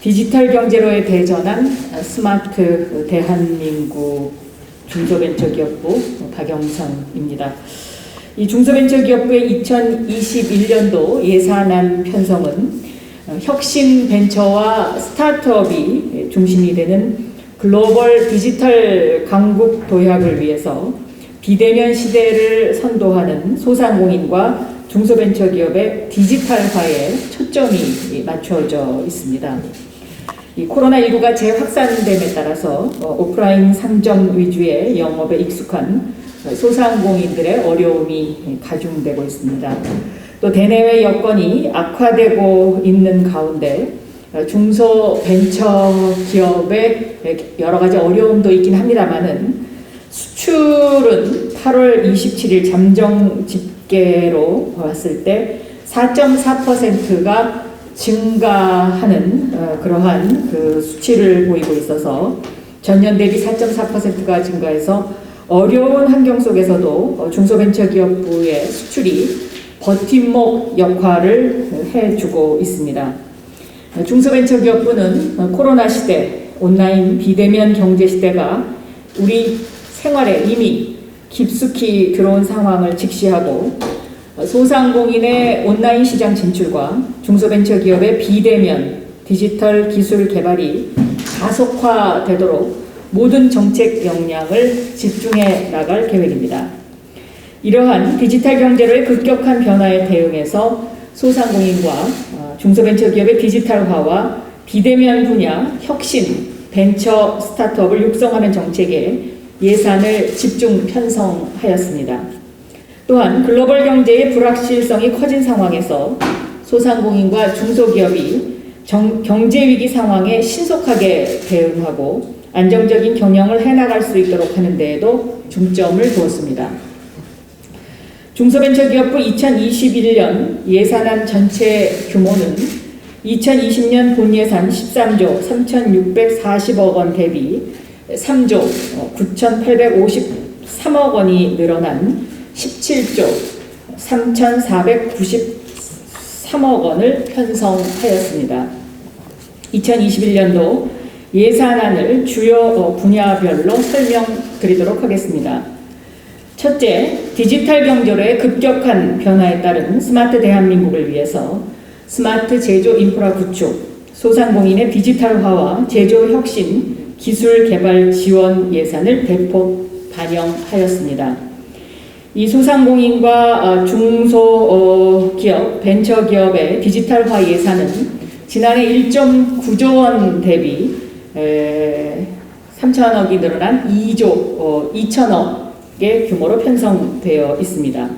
디지털 경제로의 대전한 스마트 대한민국 중소벤처기업부 박영선입니다. 이 중소벤처기업부의 2021년도 예산안 편성은 혁신 벤처와 스타트업이 중심이 되는 글로벌 디지털 강국 도약을 위해서 비대면 시대를 선도하는 소상공인과 중소벤처기업의 디지털화에 초점이 맞춰져 있습니다. 이 코로나19가 재확산됨에 따라서 어, 오프라인 상점 위주의 영업에 익숙한 소상공인들의 어려움이 가중되고 있습니다. 또 대내외 여건이 악화되고 있는 가운데 어, 중소 벤처 기업의 여러 가지 어려움도 있긴 합니다만은 수출은 8월 27일 잠정 집계로 봤을 때 4.4%가 증가하는 어, 그러한 그 수치를 보이고 있어서 전년 대비 4.4%가 증가해서 어려운 환경 속에서도 어, 중소벤처기업부의 수출이 버팀목 역할을 해주고 있습니다. 어, 중소벤처기업부는 어, 코로나 시대, 온라인 비대면 경제 시대가 우리 생활에 이미 깊숙이 들어온 상황을 직시하고 소상공인의 온라인 시장 진출과 중소벤처기업의 비대면 디지털 기술 개발이 가속화되도록 모든 정책 역량을 집중해 나갈 계획입니다. 이러한 디지털 경제로의 급격한 변화에 대응해서 소상공인과 어, 중소벤처기업의 디지털화와 비대면 분야 혁신 벤처 스타트업을 육성하는 정책에 예산을 집중 편성하였습니다. 또한 글로벌 경제의 불확실성이 커진 상황에서 소상공인과 중소기업이 정, 경제 위기 상황에 신속하게 대응하고 안정적인 경영을 해나갈 수 있도록 하는 데에도 중점을 두었습니다. 중소벤처기업부 2021년 예산안 전체 규모는 2020년 본 예산 13조 3,640억 원 대비 3조 9,853억 원이 늘어난 17조 3,493억 원을 편성하였습니다. 2021년도 예산안을 주요 분야별로 설명드리도록 하겠습니다. 첫째, 디지털 경제로의 급격한 변화에 따른 스마트 대한민국을 위해서 스마트 제조 인프라 구축, 소상공인의 디지털화와 제조 혁신, 기술 개발 지원 예산을 대폭 반영하였습니다. 이 소상공인과 어, 중소기업, 벤처기업의 디지털화 예산은 지난해 1.9조 원 대비 3천억이 늘어난 2조 2천억의 규모로 편성되어 있습니다.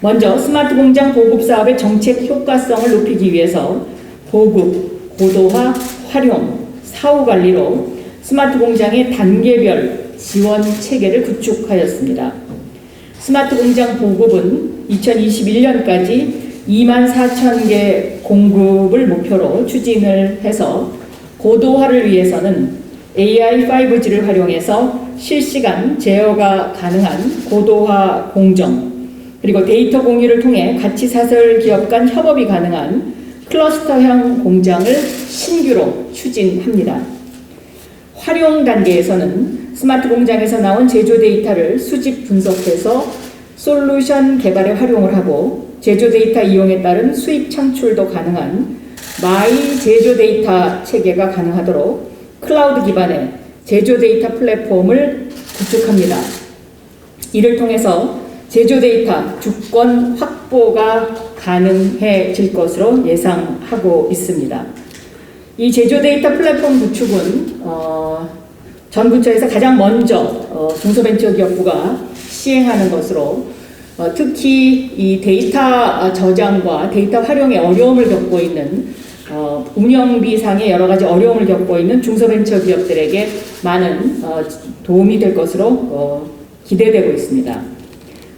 먼저 스마트 공장 보급 사업의 정책 효과성을 높이기 위해서 보급, 고도화, 활용, 사후 관리로 스마트 공장의 단계별 지원 체계를 구축하였습니다. 스마트 공장 보급은 2021년까지 2만 4천 개 공급을 목표로 추진을 해서 고도화를 위해서는 AI 5G를 활용해서 실시간 제어가 가능한 고도화 공정, 그리고 데이터 공유를 통해 가치 사설 기업 간 협업이 가능한 클러스터형 공장을 신규로 추진합니다. 활용 단계에서는 스마트 공장에서 나온 제조 데이터를 수집 분석해서 솔루션 개발에 활용을 하고 제조 데이터 이용에 따른 수입 창출도 가능한 마이 제조 데이터 체계가 가능하도록 클라우드 기반의 제조 데이터 플랫폼을 구축합니다. 이를 통해서 제조 데이터 주권 확보가 가능해질 것으로 예상하고 있습니다. 이 제조 데이터 플랫폼 구축은 어, 전 부처에서 가장 먼저 어, 중소벤처기업부가 시행하는 것으로 어, 특히 이 데이터 저장과 데이터 활용에 어려움을 겪고 있는 어, 운영비상의 여러 가지 어려움을 겪고 있는 중소벤처기업들에게 많은 어, 도움이 될 것으로 어, 기대되고 있습니다.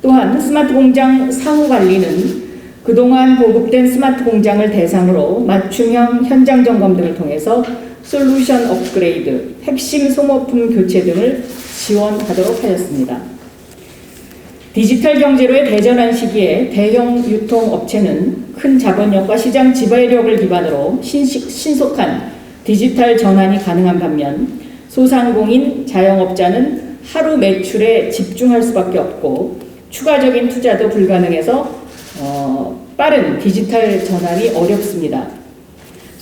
또한 스마트 공장 사후 관리는 그동안 보급된 스마트 공장을 대상으로 맞춤형 현장 점검 등을 통해서 솔루션 업그레이드, 핵심 소모품 교체 등을 지원하도록 하였습니다. 디지털 경제로의 대전환 시기에 대형 유통업체는 큰 자본력과 시장 지배력을 기반으로 신식, 신속한 디지털 전환이 가능한 반면 소상공인 자영업자는 하루 매출에 집중할 수밖에 없고 추가적인 투자도 불가능해서 어, 빠른 디지털 전환이 어렵습니다.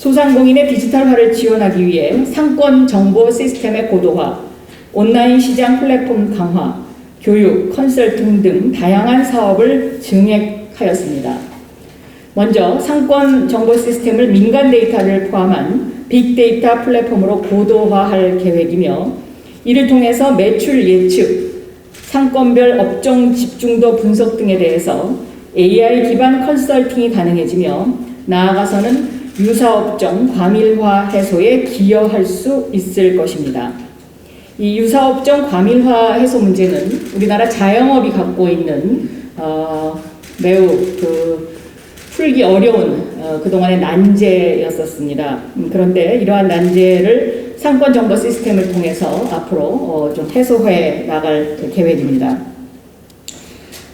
소상공인의 디지털화를 지원하기 위해 상권 정보 시스템의 고도화, 온라인 시장 플랫폼 강화, 교육, 컨설팅 등 다양한 사업을 증액하였습니다. 먼저 상권 정보 시스템을 민간 데이터를 포함한 빅데이터 플랫폼으로 고도화할 계획이며 이를 통해서 매출 예측, 상권별 업종 집중도 분석 등에 대해서 AI 기반 컨설팅이 가능해지며 나아가서는 유사업종 과밀화 해소에 기여할 수 있을 것입니다. 이 유사업종 과밀화 해소 문제는 우리나라 자영업이 갖고 있는 어, 매우 그 풀기 어려운 어, 그동안의 난제였었습니다. 음, 그런데 이러한 난제를 상권 정보 시스템을 통해서 앞으로 어, 좀 해소해 나갈 계획입니다.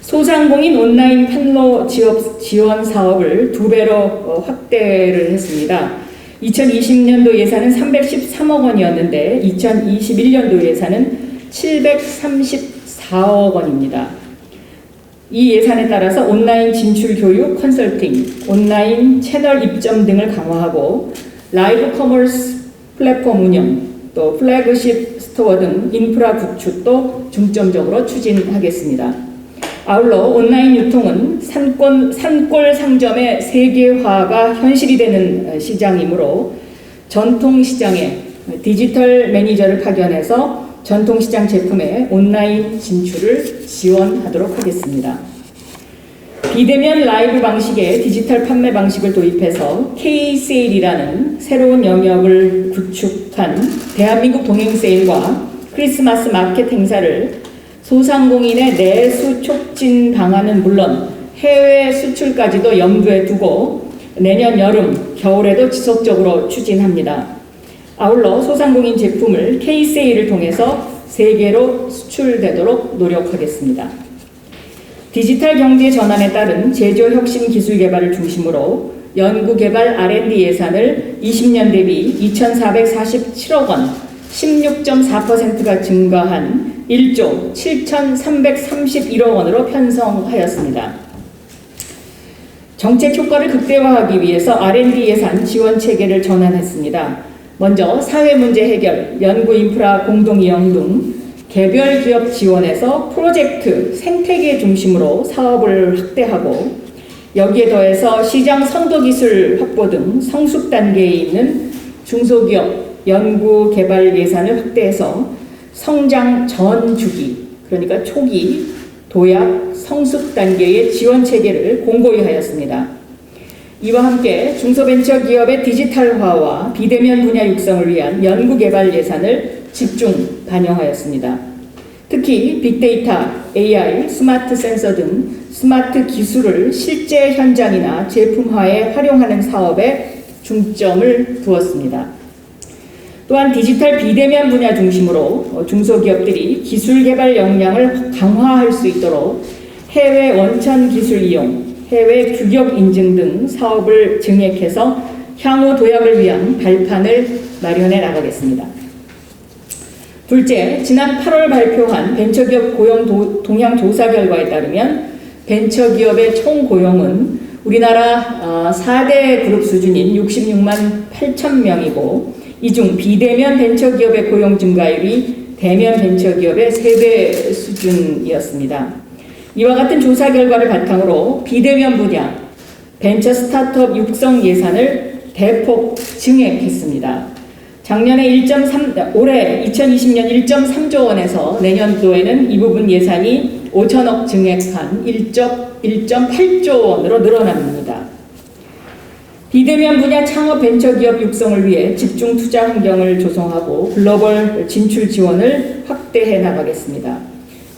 소상공인 온라인 판로 지원, 지원 사업을 두 배로 어, 확대를 했습니다. 2020년도 예산은 313억 원이었는데 2021년도 예산은 734억 원입니다. 이 예산에 따라서 온라인 진출 교육 컨설팅, 온라인 채널 입점 등을 강화하고 라이브 커머스 플랫폼 운영, 또 플래그십 스토어 등 인프라 구축도 중점적으로 추진하겠습니다. 아울러 온라인 유통은 산권, 산골 상점의 세계화가 현실이 되는 시장이므로 전통시장에 디지털 매니저를 파견해서 전통시장 제품의 온라인 진출을 지원하도록 하겠습니다. 비대면 라이브 방식의 디지털 판매 방식을 도입해서 K-세일이라는 새로운 영역을 구축한 대한민국 동행세일과 크리스마스 마켓 행사를 소상공인의 내수 촉진 방안은 물론 해외 수출까지도 염두에 두고 내년 여름, 겨울에도 지속적으로 추진합니다. 아울러 소상공인 제품을 K-세일을 통해서 세계로 수출되도록 노력하겠습니다. 디지털 경제 전환에 따른 제조 혁신 기술 개발을 중심으로 연구 개발 R&D 예산을 20년 대비 2,447억 원, 16.4%가 증가한 1조 7,331억 원으로 편성하였습니다. 정책 효과를 극대화하기 위해서 R&D 예산 지원 체계를 전환했습니다. 먼저 사회 문제 해결, 연구 인프라 공동 이용 등 개별 기업 지원에서 프로젝트 생태계 중심으로 사업을 확대하고 여기에 더해서 시장 선도 기술 확보 등 성숙 단계에 있는 중소기업 연구 개발 예산을 확대해서 성장 전 주기, 그러니까 초기, 도약, 성숙 단계의 지원 체계를 공고히 하였습니다. 이와 함께 중소벤처 기업의 디지털화와 비대면 분야 육성을 위한 연구개발 예산을 집중 반영하였습니다. 특히 빅데이터, AI, 스마트 센서 등 스마트 기술을 실제 현장이나 제품화에 활용하는 사업에 중점을 두었습니다. 또한 디지털 비대면 분야 중심으로 어, 중소기업들이 기술 개발 역량을 강화할 수 있도록 해외 원천 기술 이용, 해외 규격 인증 등 사업을 증액해서 향후 도약을 위한 발판을 마련해 나가겠습니다. 둘째, 지난 8월 발표한 벤처기업 고용 도, 동향 조사 결과에 따르면 벤처기업의 총 고용은 우리나라 4대 어, 그룹 수준인 66만 8천 명이고 이 중 비대면 벤처기업의 고용 증가율이 대면 벤처기업의 3배 수준이었습니다. 이와 같은 조사 결과를 바탕으로 비대면 분야 벤처 스타트업 육성 예산을 대폭 증액했습니다. 작년에 1.3, 올해 2020년 1.3조 원에서 내년도에는 이 부분 예산이 5천억 증액한 1.8조 원으로 늘어납니다. 비대면 분야 창업 벤처 기업 육성을 위해 집중 투자 환경을 조성하고 글로벌 진출 지원을 확대해 나가겠습니다.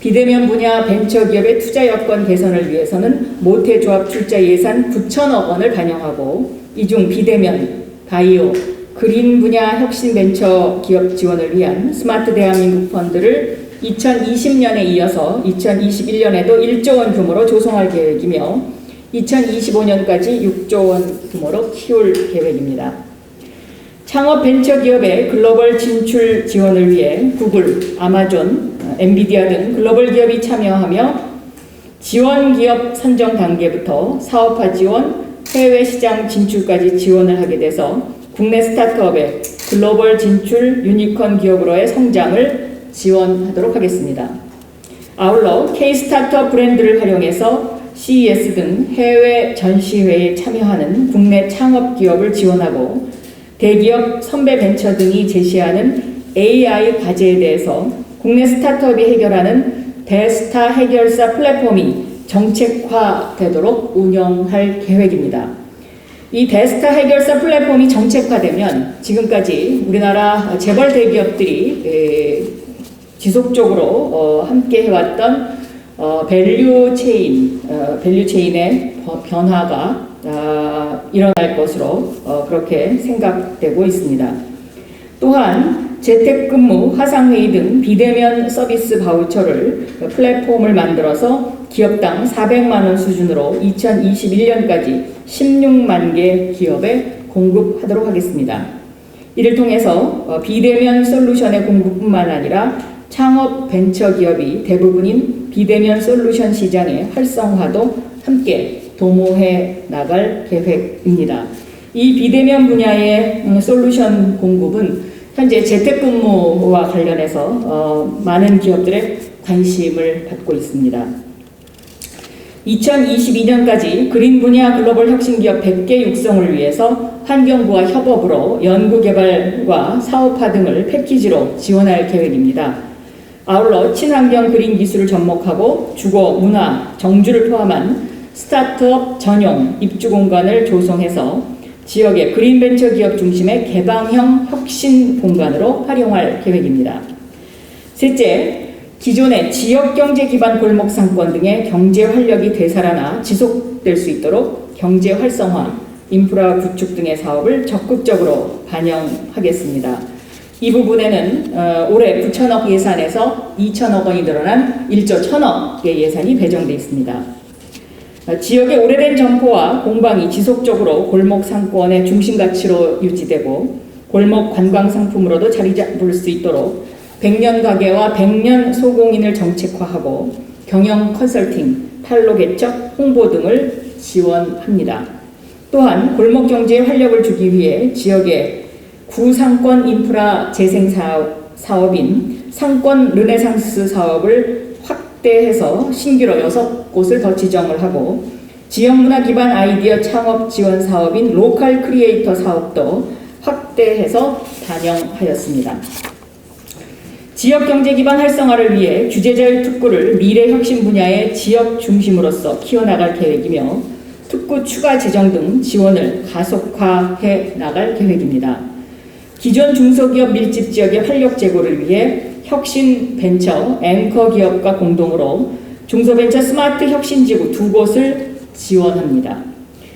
비대면 분야 벤처 기업의 투자 여건 개선을 위해서는 모태조합 출자 예산 9천억 원을 반영하고 이중 비대면, 바이오, 그린 분야 혁신 벤처 기업 지원을 위한 스마트 대한민국 펀드를 2020년에 이어서 2021년에도 1조 원 규모로 조성할 계획이며 2025년까지 6조 원 규모로 키울 계획입니다. 창업 벤처 기업의 글로벌 진출 지원을 위해 구글, 아마존, 어, 엔비디아 등 글로벌 기업이 참여하며 지원 기업 선정 단계부터 사업화 지원, 해외 시장 진출까지 지원을 하게 돼서 국내 스타트업의 글로벌 진출 유니콘 기업으로의 성장을 지원하도록 하겠습니다. 아울러 K-스타트업 브랜드를 활용해서 CES 등 해외 전시회에 참여하는 국내 창업 기업을 지원하고 대기업 선배 벤처 등이 제시하는 AI 과제에 대해서 국내 스타트업이 해결하는 대스타 해결사 플랫폼이 정책화되도록 운영할 계획입니다. 이 대스타 해결사 플랫폼이 정책화되면 지금까지 우리나라 재벌 대기업들이 에, 지속적으로 어, 함께 해왔던 어, 밸류 체인, 어, 밸류 체인의 버- 변화가 아, 일어날 것으로 어, 그렇게 생각되고 있습니다. 또한 재택근무, 화상회의 등 비대면 서비스 바우처를 플랫폼을 만들어서 기업당 400만 원 수준으로 2021년까지 16만 개 기업에 공급하도록 하겠습니다. 이를 통해서 어, 비대면 솔루션의 공급뿐만 아니라 창업 벤처 기업이 대부분인 비대면 솔루션 시장의 활성화도 함께 도모해 나갈 계획입니다. 이 비대면 분야의 음, 솔루션 공급은 현재 재택근무와 관련해서 어, 많은 기업들의 관심을 받고 있습니다. 2022년까지 그린 분야 글로벌 혁신 기업 100개 육성을 위해서 환경부와 협업으로 연구개발과 사업화 등을 패키지로 지원할 계획입니다. 아울러 친환경 그린 기술을 접목하고 주거, 문화, 정주를 포함한 스타트업 전용 입주 공간을 조성해서 지역의 그린 벤처 기업 중심의 개방형 혁신 공간으로 활용할 계획입니다. 셋째, 기존의 지역 경제 기반 골목 상권 등의 경제 활력이 되살아나 지속될 수 있도록 경제 활성화, 인프라 구축 등의 사업을 적극적으로 반영하겠습니다. 이 부분에는 어, 올해 9천억 예산에서 2천억 원이 늘어난 1조 1천억의 예산이 배정돼 있습니다. 어, 지역의 오래된 점포와 공방이 지속적으로 골목 상권의 중심 가치로 유지되고 골목 관광 상품으로도 자리 잡을 수 있도록 100년 가게와 100년 소공인을 정책화하고 경영 컨설팅, 판로 개척, 홍보 등을 지원합니다. 또한 골목 경제에 활력을 주기 위해 지역의 구상권 인프라 재생 사업, 사업인 상권 르네상스 사업을 확대해서 신규로 6곳을 더 지정을 하고 지역 문화 기반 아이디어 창업 지원 사업인 로컬 크리에이터 사업도 확대해서 반영하였습니다. 지역 경제 기반 활성화를 위해 규제자율 특구를 미래 혁신 분야의 지역 중심으로서 키워나갈 계획이며 특구 추가 지정 등 지원을 가속화해 나갈 계획입니다. 기존 중소기업 밀집 지역의 활력 제고를 위해 혁신 벤처 앵커 기업과 공동으로 중소벤처 스마트 혁신지구 두 곳을 지원합니다.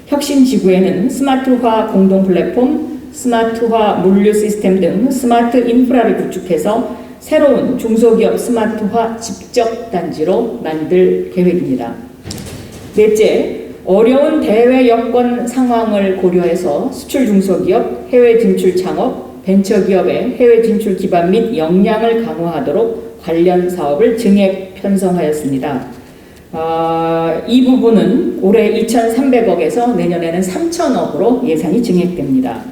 혁신지구에는 스마트화 공동 플랫폼, 스마트화 물류 시스템 등 스마트 인프라를 구축해서 새로운 중소기업 스마트화 집적 단지로 만들 계획입니다. 넷째, 어려운 대외 여건 상황을 고려해서 수출 중소기업, 해외 진출 창업, 벤처기업의 해외 진출 기반 및 역량을 강화하도록 관련 사업을 증액 편성하였습니다. 아, 이 부분은 올해 2,300억에서 내년에는 3,000억으로 예산이 증액됩니다.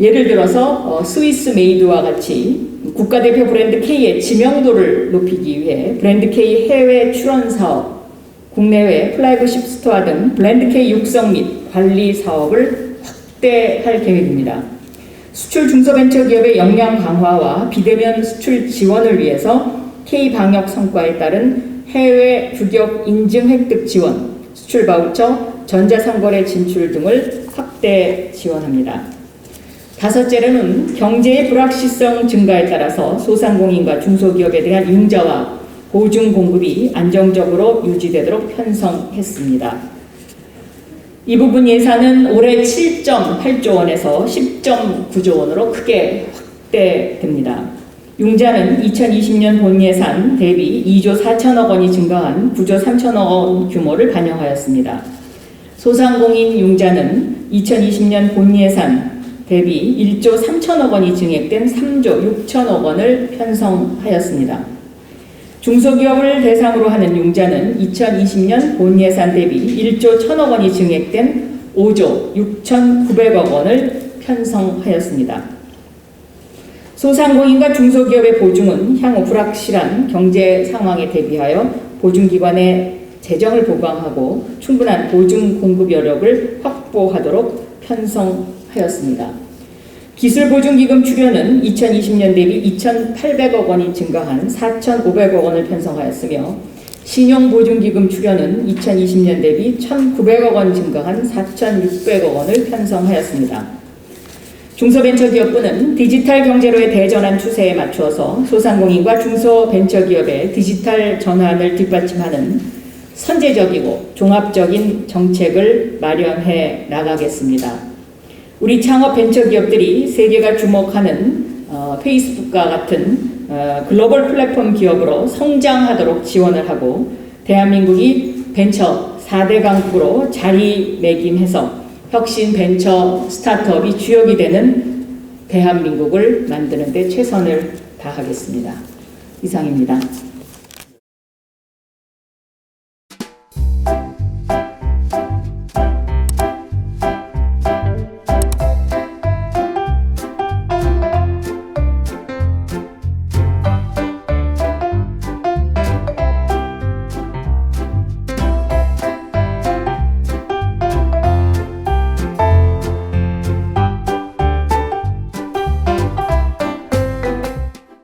예를 들어서 어, 스위스 메이드와 같이 국가대표 브랜드 K의 지명도를 높이기 위해 브랜드 K 해외 출원 사업, 국내외 플래그십 스토어 등 브랜드 K 육성 및 관리 사업을 확대할 계획입니다. 수출 중소벤처기업의 역량 강화와 비대면 수출 지원을 위해서 K 방역 성과에 따른 해외 규격 인증 획득 지원, 수출 바우처, 전자상거래 진출 등을 확대 지원합니다. 다섯째로는 경제의 불확실성 증가에 따라서 소상공인과 중소기업에 대한 융자와 보증 공급이 안정적으로 유지되도록 편성했습니다. 이 부분 예산은 올해 7.8조 원에서 10.9조 원으로 크게 확대됩니다. 융자는 2020년 본 예산 대비 2조 4천억 원이 증가한 9조 3천억 원 규모를 반영하였습니다. 소상공인 융자는 2020년 본 예산 대비 1조 3천억 원이 증액된 3조 6천억 원을 편성하였습니다. 중소기업을 대상으로 하는 융자는 2020년 본 예산 대비 1조 1천억 원이 증액된 5조 6,900억 원을 편성하였습니다. 소상공인과 중소기업의 보증은 향후 불확실한 경제 상황에 대비하여 보증기관의 재정을 보강하고 충분한 보증 공급 여력을 확보하도록 편성하였습니다. 기술보증기금 출연은 2020년 대비 2,800억 원이 증가한 4,500억 원을 편성하였으며 신용보증기금 출연은 2020년 대비 1,900억 원 증가한 4,600억 원을 편성하였습니다. 중소벤처기업부는 디지털 경제로의 대전환 추세에 맞추어서 소상공인과 중소벤처기업의 디지털 전환을 뒷받침하는 선제적이고 종합적인 정책을 마련해 나가겠습니다. 우리 창업 벤처 기업들이 세계가 주목하는 어, 페이스북과 같은 어, 글로벌 플랫폼 기업으로 성장하도록 지원을 하고 대한민국이 벤처 4대 강국으로 자리매김해서 혁신 벤처 스타트업이 주역이 되는 대한민국을 만드는 데 최선을 다하겠습니다. 이상입니다.